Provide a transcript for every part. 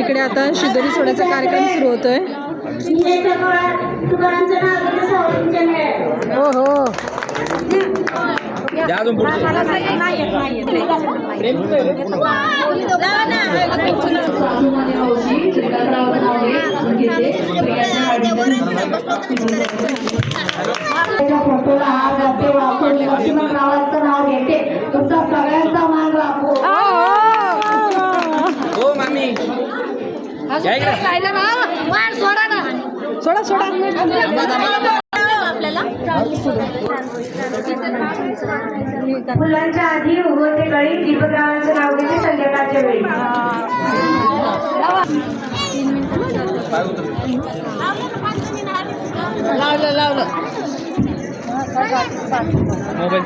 इकडे आता शिदोरी सोडायचा कार्यक्रम सुरू होतोय. हो हो. फोटोला नाव घेते या इकडे. सोडा सोडा मुलांच्या आधी उगवते कळी दीपकरावांचं नाव घेते संध्याकाळच्या वेळी. लावलं लावलं. मोबाईल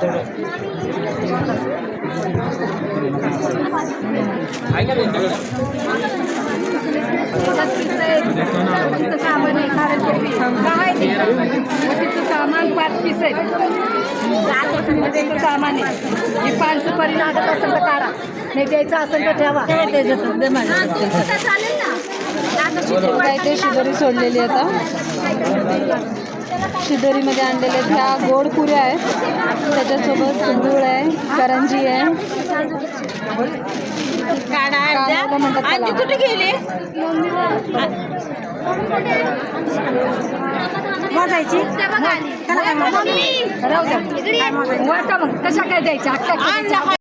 सोडव आहे का त्यांच्याकडे सामान पाच पीस आहे. त्याचं सामान आहे. हे पाच सुपारी लागत असेल तर काढा. नाही द्यायचं असेल तर ठेवा. काय ते शिदोरी सोडलेली आता शिदोरीमध्ये आणलेल्या ह्या गोड पुऱ्या आहेत. त्याच्यासोबत गुळ आहे करंजी आहे. म्हणतात त्याला. वाजायची राहू द्या वाटा मग. कशा काय द्यायच्या? हक्का